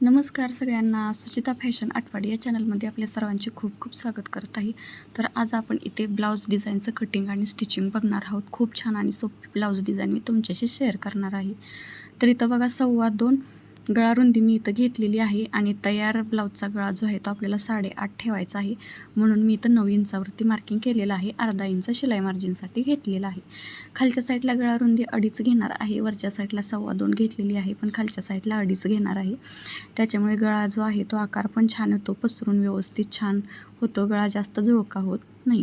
नमस्कार सगळ्यांना. सुचिता फॅशन आठवाडी या चॅनलमध्ये आपल्या सर्वांचे खूप खूप स्वागत करत आहे. तर आज आपण इथे ब्लाऊज डिझाईनचं कटिंग आणि स्टिचिंग बघणार आहोत. खूप छान आणि सोपी ब्लाऊज डिझाईन मी तुमच्याशी शेअर करणार आहे. तर इथं बघा सव्वा दोन गळा रुंदी मी इथं घेतलेली आहे आणि तयार ब्लाऊजचा गळा जो आहे तो आपल्याला साडेआठ ठेवायचा आहे. म्हणून मी इथं नऊ इंचावरती मार्किंग केलेलं आहे. अर्धा इंच शिलाई मार्जिनसाठी घेतलेला आहे. खालच्या साईडला गळा रुंदी अडीच घेणार आहे. वरच्या साईडला सव्वा दोन घेतलेली आहे. पण खालच्या साईडला अडीच घेणार आहे. त्याच्यामुळे गळा जो आहे तो आकार पण छान होतो. पसरून व्यवस्थित छान होतो. गळा जास्त जुळका होत नाही.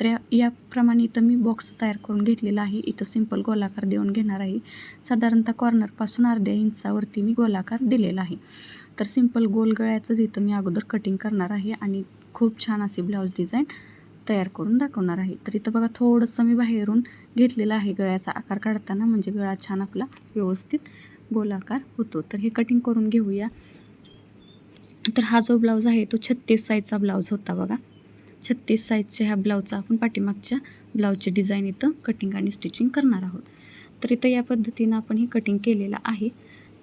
तर या याप्रमाणे इथं मी बॉक्स तयार करून घेतलेला आहे. इथं सिंपल गोलाकार देऊन घेणार आहे. साधारणतः कॉर्नरपासून अर्ध्या इंचावरती मी गोलाकार दिलेला आहे. तर सिंपल गोल गळ्याचंच इथं मी अगोदर कटिंग करणार आहे आणि खूप छान अशी ब्लाऊज डिझाईन तयार करून दाखवणार आहे. तर इथं बघा थोडंसं मी बाहेरून घेतलेलं आहे गळ्याचा आकार काढताना. म्हणजे गळा छान आपला व्यवस्थित गोलाकार होतो. तर हे कटिंग करून घेऊया. तर हा जो ब्लाऊज आहे तो छत्तीस साईजचा ब्लाऊज होता बघा. छत्तीस साईजच्या ह्या ब्लाऊजचा आपण पाठीमागच्या ब्लाऊजची डिझाईन इथं कटिंग आणि स्टिचिंग करणार आहोत. तर इथं या पद्धतीनं आपण हे कटिंग केलेलं आहे.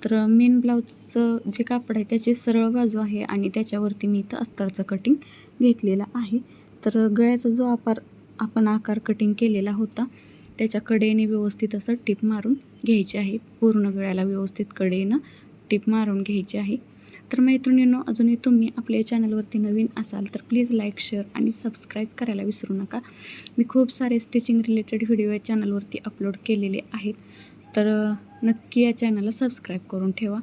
तर मेन ब्लाऊजचं जे कापड आहे त्याची सरळ बाजू आहे आणि त्याच्यावरती मी इथं अस्तरचं कटिंग घेतलेलं आहे. तर गळ्याचा जो आकार आपण आकार कटिंग केलेला होता त्याच्या कडेने व्यवस्थित असं टिप मारून घ्यायची आहे. पूर्ण गळ्याला व्यवस्थित कडेनं टिप मारून घ्यायची आहे. तर मैत्रिणींनो अजूनही तुम्ही आपल्या चॅनलवरती नवीन असाल तर प्लीज लाईक शेअर आणि सबस्क्राईब करायला विसरू नका. मी खूप सारे स्टिचिंग रिलेटेड व्हिडिओ या चॅनलवरती अपलोड केलेले आहेत. तर नक्की या चॅनलला सबस्क्राईब करून ठेवा.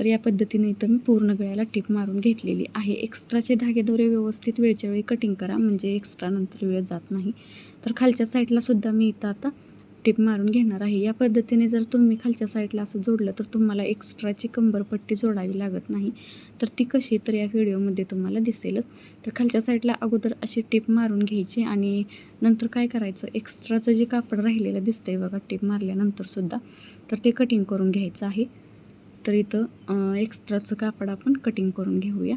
तर या पद्धतीने इथं मी पूर्ण गळ्याला टिप मारून घेतलेली आहे. एक्स्ट्राचे धागेदोरे व्यवस्थित वेळच्या वेळी कटिंग करा म्हणजे एक्स्ट्रा नंतर वेळ जात नाही. तर खालच्या साईडला सुद्धा मी इथं आता टिप मारून घेणार आहे. या पद्धतीने जर तुम्ही खालच्या साईडला असं जोडलं तर तुम्हाला एक्स्ट्राची कंबरपट्टी जोडावी लागत नाही. तर ती कशी तर या व्हिडिओमध्ये तुम्हाला दिसेलच. तर खालच्या साईडला अगोदर अशी टिप मारून घ्यायची आणि नंतर काय करायचं? एक्स्ट्राचं जे कापड राहिलेलं दिसतंय बघा टिप मारल्यानंतरसुद्धा तर ते कटिंग करून घ्यायचं आहे. तर इथं एक्स्ट्राचं कापड आपण कटिंग करून घेऊया.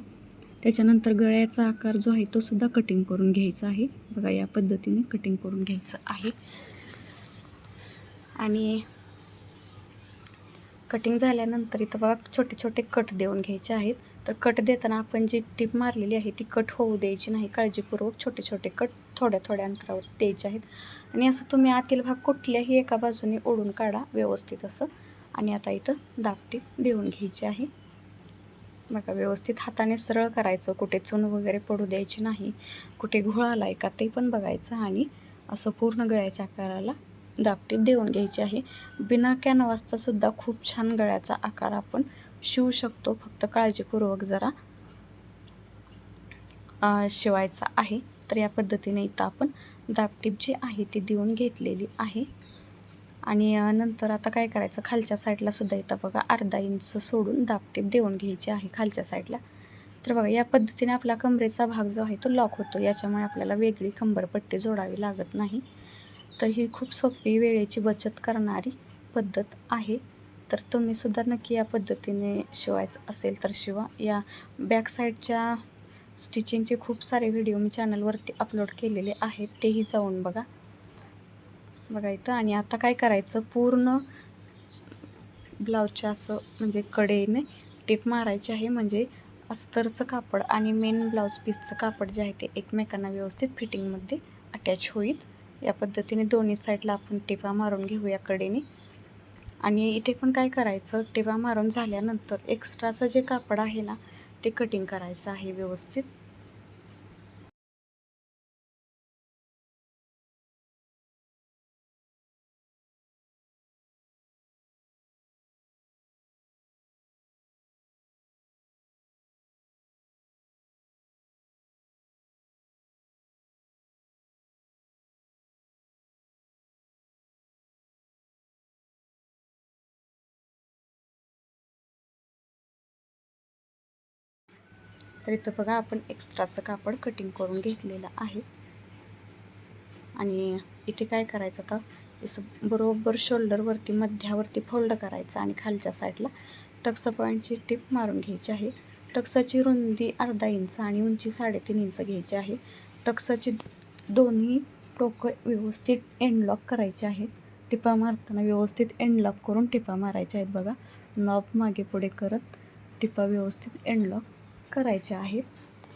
त्याच्यानंतर गळ्याचा आकार जो आहे तो सुद्धा कटिंग करून घ्यायचा आहे. बघा या पद्धतीने कटिंग करून घ्यायचं आहे. आणि कटिंग झाल्यानंतर इथं बघा छोटे छोटे कट देऊन घ्यायचे आहेत. तर कट देताना आपण जी टीप मारलेली आहे ती कट होऊ द्यायची नाही. काळजीपूर्वक छोटे छोटे कट थोड्या थोड्या अंतरावर द्यायचे आहेत. आणि असं तुम्ही आतील भाग कुठल्याही एका बाजूने ओढून काढा व्यवस्थित असं. आणि आता इथं दाबटीप देऊन घ्यायची आहे. बघा व्यवस्थित हाताने सरळ करायचं. कुठे चून वगैरे पडू द्यायची नाही. कुठे घोळ आला आहे का ते पण बघायचं आणि असं पूर्ण गळ्याच्या आकाराला दाबटीप देऊन घ्यायची आहे. बिना कॅनव्हासचासुद्धा खूप छान गळ्याचा आकार आपण शिवू शकतो. फक्त काळजीपूर्वक जरा शिवायचा आहे. तर या पद्धतीने इथं आपण दाबटीप जी आहे ती देऊन घेतलेली आहे. आणि नंतर आता काय करायचं? खालच्या साईडला सुद्धा इथं बघा अर्धा इंच सोडून दापटीप देऊन घ्यायची आहे खालच्या साईडला. तर बघा या पद्धतीने आपला कमरेचा भाग जो आहे तो लॉक होतो. याच्यामुळे आपल्याला वेगळी कंबरपट्टी जोडावी लागत नाही. तर ही खूप सोपी वेळेची बचत करणारी पद्धत आहे. तर तुम्ही सुद्धा नक्की या पद्धतीने शिवायचं असेल तर शिवा. या बॅक साईडच्या स्टिचिंगचे खूप सारे व्हिडिओ मी चॅनलवरती अपलोड केलेले आहेत. तेही जाऊन बघा. बघा इथं. आणि आता काय करायचं? पूर्ण ब्लाऊजच्या असं म्हणजे कडेने टिप मारायची आहे. म्हणजे अस्तरचं कापड आणि मेन ब्लाऊज पीसचं कापड जे आहे ते एकमेकांना व्यवस्थित फिटिंगमध्ये अटॅच होईल. या पद्धतीने दोन्ही साईडला आपण टिपा मारून घेऊया कडेने. आणि इथे पण काय करायचं टिपा मारून झाल्यानंतर एक्स्ट्राचं जे कापड आहे ना ते कटिंग करायचं आहे व्यवस्थित. तर इथं बघा आपण एक्स्ट्राचं कापड कटिंग करून घेतलेलं आहे. आणि इथे काय करायचं आता? असं बरोबर शोल्डरवरती मध्यावरती फोल्ड करायचं आणि खालच्या साईडला टक्स पॉईंटची टिप मारून घ्यायची आहे. टक्साची रुंदी अर्धा इंच आणि उंची साडेतीन इंच घ्यायची आहे. टक्साची दोन्ही टोकं व्यवस्थित एंडलॉक करायचे आहेत. टिपा मारताना व्यवस्थित एंडलॉक करून टिपा मारायच्या आहेत बघा. नॉब मागे पुढे करत टिपा व्यवस्थित एंडलॉक करायच्या आहेत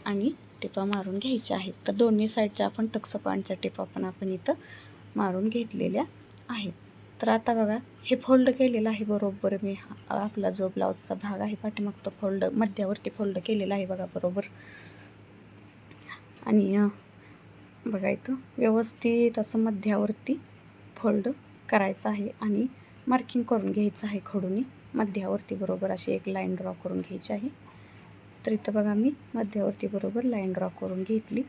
आणि टिपा मारून घ्यायच्या आहेत. तर दोन्ही साईडच्या आपण टक्स टिपा पण आपण इथं मारून घेतलेल्या आहेत. तर आता बघा हे फोल्ड केलेलं आहे बरोबर. मी हा- आपला जो ब्लाऊजचा भाग आहे पाठीमाग तो फोल्ड मध्यावरती फोल्ड केलेला आहे बघा बरोबर. आणि बघा इथं व्यवस्थित असं मध्यावरती फोल्ड करायचं आहे आणि मार्किंग करून घ्यायचं आहे खडूनी. मध्यावरती बरोबर अशी एक लाईन ड्रॉ करून घ्यायची आहे. तर इथं बघा मी मध्यावरती बरोबर लाईन ड्रॉ करून घेतली.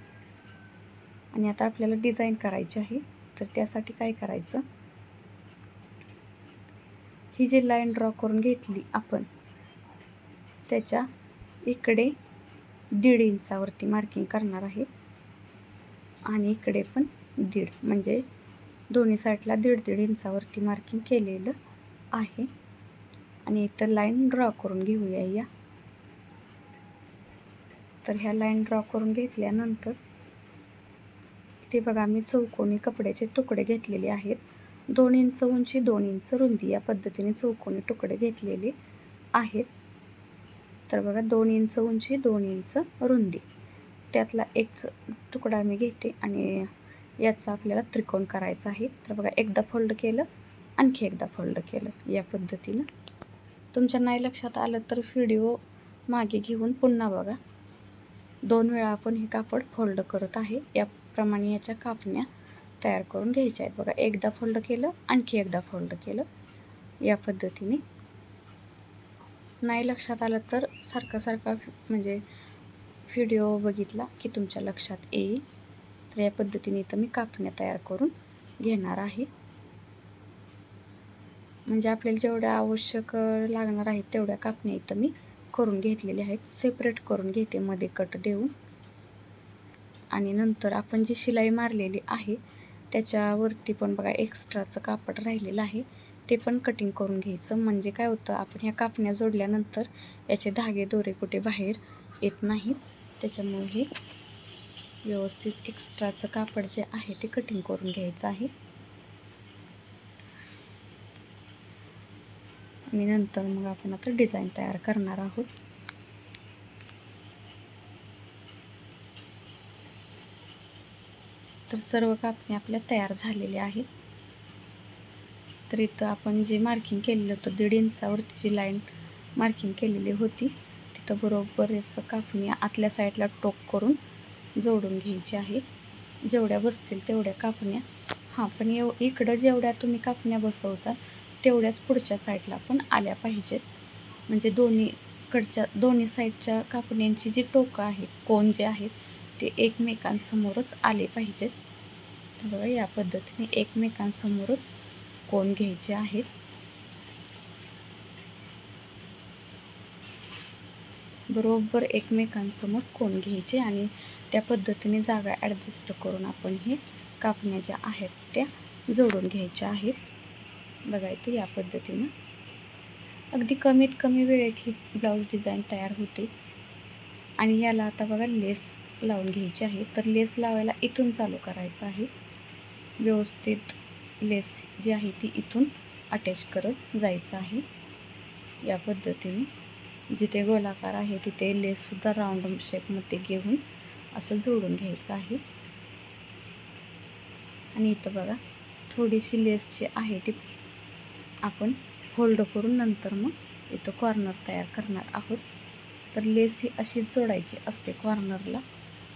आणि आता आपल्याला डिझाईन करायची आहे. तर त्यासाठी काय करायचं? ही जी लाईन ड्रॉ करून घेतली आपण त्याच्या इकडे दीड इंचावरती मार्किंग करणार आहे. आणि इकडे पण दीड म्हणजे दोन्ही साईडला दीड दीड इंचावरती मार्किंग केलेलं आहे. आणि इथं लाईन ड्रॉ करून घेऊया या. तर ह्या लाईन ड्रॉ करून घेतल्यानंतर इथे बघा मी चौकोनी कपड्याचे तुकडे घेतलेले आहेत. दोन इंच उंची दोन इंच रुंदी या पद्धतीने चौकोनी तुकडे घेतलेले आहेत. तर बघा दोन इंच उंची दोन इंच रुंदी. त्यातला एक तुकडा मी घेते आणि याचा आपल्याला त्रिकोण करायचा आहे. तर बघा एकदा फोल्ड केलं आणखी एकदा फोल्ड केलं या पद्धतीनं. तुमच्या नाही लक्षात आलं तर व्हिडिओ मागे घेऊन पुन्हा बघा. दोन वेळा आपण हे कापड फोल्ड करत आहे. याप्रमाणे याच्या कापण्या तयार करून घ्यायच्या आहेत. बघा एकदा फोल्ड केलं आणखी एकदा फोल्ड केलं. या पद्धतीने. नाही लक्षात आलं तर सारखा सारखा म्हणजे व्हिडिओ बघितला की तुमच्या लक्षात येईल. तर या पद्धतीने इथं मी कापण्या तयार करून घेणार आहे. म्हणजे आपल्याला जेवढ्या आवश्यक लागणार आहेत तेवढ्या कापण्या इथं मी करून घेतलेले आहेत. सेपरेट करून घेते मध्ये कट देऊन. आणि नंतर आपण जी शिलाई मारलेली आहे त्याच्यावरती पण बघा एक्स्ट्राचं कापड राहिलेलं आहे. ते पण कटिंग करून घ्यायचं. म्हणजे काय होतं आपण ह्या कापण्या जोडल्यानंतर याचे धागे दोरे कुठे बाहेर येत नाहीत. त्याच्यामुळे हे व्यवस्थित एक्स्ट्राचं कापड जे आहे ते कटिंग करून घ्यायचं आहे. आणि नंतर मग आपण आता डिझाईन तयार करणार आहोत. तर सर्व कापणी आपल्या तयार झालेल्या आहेत. तर इथं आपण जे मार्किंग केलेलं होतं दीड इंचावरती जी लाईन मार्किंग केलेली होती तिथं बरोबर असं कापणी आतल्या साईडला टोक करून जोडून घ्यायची आहे. जेवढ्या बसतील तेवढ्या कापण्या. हां पण एव इकडं जेवढ्या तुम्ही कापण्या बसवचा तेवढ्याच पुढच्या साईडला पण आल्या पाहिजेत. म्हणजे दोन्हीकडच्या दोन्ही साईडच्या कापण्यांची जी टोकं आहेत कोण जे आहेत ते एकमेकांसमोरच आले पाहिजेत. तर बघा या पद्धतीने एकमेकांसमोरच कोण घ्यायचे आहेत? बरोबर एकमेकांसमोर कोण घ्यायचे आणि त्या पद्धतीने जागा ॲडजस्ट करून आपण हे कापण्या ज्या आहेत त्या जोडून घ्यायच्या आहेत. बघा इथे या पद्धतीनं. अगदी कमीत कमी वेळेत ही ब्लाऊज डिझाईन तयार होते. आणि याला आता बघा लेस लावून घ्यायची आहे. तर लेस लावायला इथून चालू करायचं आहे. व्यवस्थित लेस जी आहे ती इथून अटॅच करत जायचं आहे. या पद्धतीने जिथे गोलाकार आहे तिथे लेससुद्धा राऊंड शेपमध्ये घेऊन असं जोडून घ्यायचं आहे. आणि इथं बघा थोडीशी लेस जी आहे ती आपण फोल्ड करून नंतर मग इथं कॉर्नर तयार करणार आहोत. तर लेस ही अशीच जोडायची असते कॉर्नरला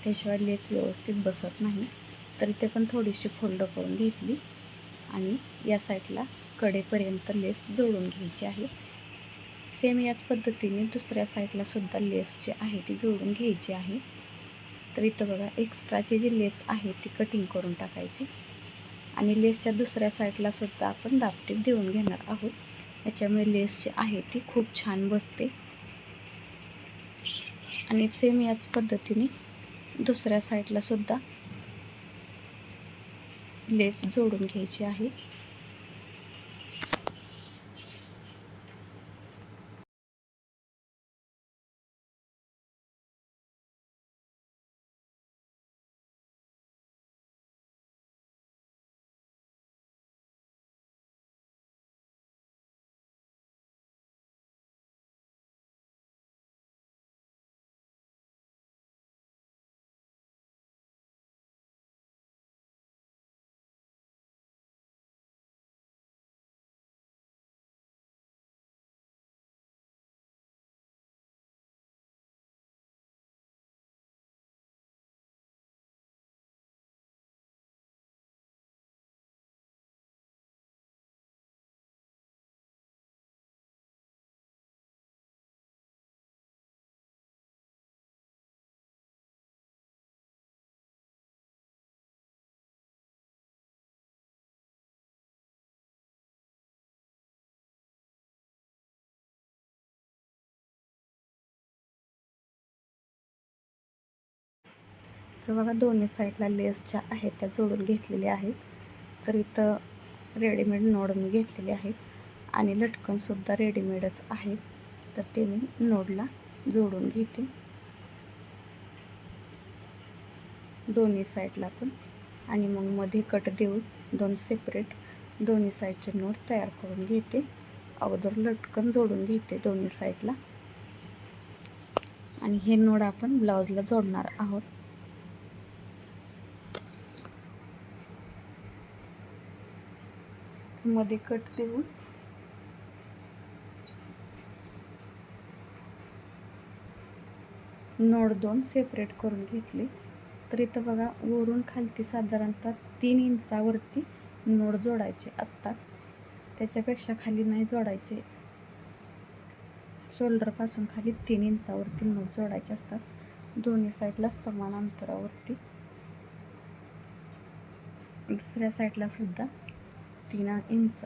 त्याशिवाय लेस व्यवस्थित बसत नाही. तर इथे पण थोडीशी फोल्ड करून घेतली. आणि या साईडला कडेपर्यंत लेस जोडून घ्यायची आहे. सेम याच पद्धतीने दुसऱ्या साईडला सुद्धा लेस जी आहे ती जोडून घ्यायची आहे. तर इथं बघा एक्स्ट्राची जी लेस आहे ती कटिंग करून टाकायची. आणि लेसच्या दुसऱ्या साईडला सुद्धा आपण दापटीप देऊन घेणार आहोत. याच्यामुळे लेस जी आहे ती खूप छान बसते. आणि सेम याच पद्धतीने दुसऱ्या साईडला सुद्धा लेस जोडून घ्यायची आहे. तर बघा दोन्ही साईडला लेस ज्या आहेत त्या जोडून घेतलेल्या आहेत. तर इथं रेडीमेड नोड मी घेतलेले आहेत आणि लटकनसुद्धा रेडीमेडच आहेत. तर ते मी नोडला जोडून घेते. दोन्ही साईडला पण. आणि मग मध्ये कट देऊन दोन सेपरेट दोन्ही साईडचे नोट तयार करून घेते. अगोदर लटकन जोडून घेते दोन्ही साईडला. आणि हे नोड आपण ब्लाऊजला जोडणार आहोत. मध्ये कट देऊन. नोड दोन सेपरेट करून घेतले. तर इथं बघा वरून खालती साधारणतः तीन इंचावरती नोड जोडायचे असतात. त्याच्यापेक्षा खाली नाही जोडायचे. शोल्डरपासून खाली तीन इंचावरती नोड जोडायचे असतात. दोन्ही साईडला समान अंतरावरती. दुसऱ्या साईडला सुद्धा तीन इंच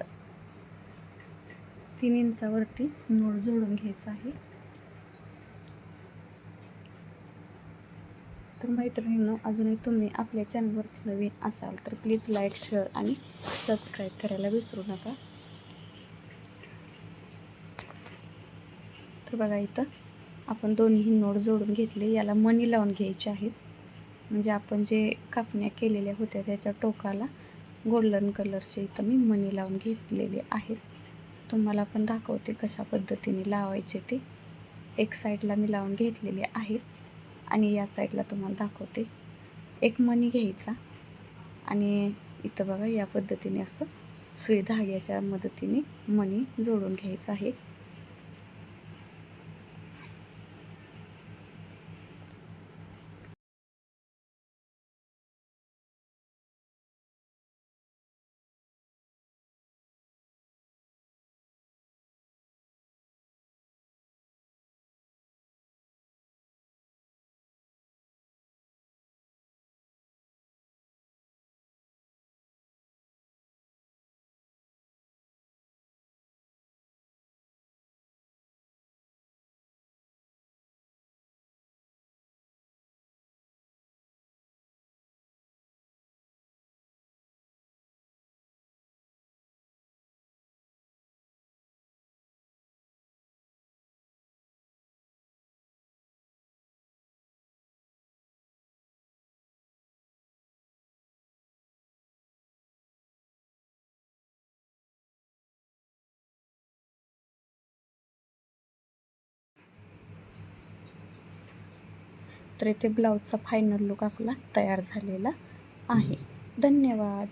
तीन इंचावरती नोड जोडून घ्यायचा आहे. तर मैत्रिणींनो अजूनही तुम्ही आपल्या चॅनलवरती नवीन असाल तर प्लीज लाईक शेअर आणि सबस्क्राईब करायला विसरू नका. तर बघा इथं आपण दोन्ही नोड जोडून घेतले याला मणी लावून घ्यायचे आहेत. म्हणजे आपण जे कापण्या केलेल्या होत्या त्याच्या टोकाला गोल्डन कलरचे इथं मी मणी लावून घेतलेले आहेत. तुम्हाला पण दाखवते कशा पद्धतीने लावायचे ते. एक साईडला मी लावून घेतलेले आहेत आणि या साईडला तुम्हाला दाखवते. एक मणी घ्यायचा आणि इथं बघा या पद्धतीने असं सुई धाग्याच्या मदतीने मणी जोडून घ्यायचं आहे. तर इथे ब्लाऊजचा फायनल लुक आपला तयार झालेला आहे. धन्यवाद.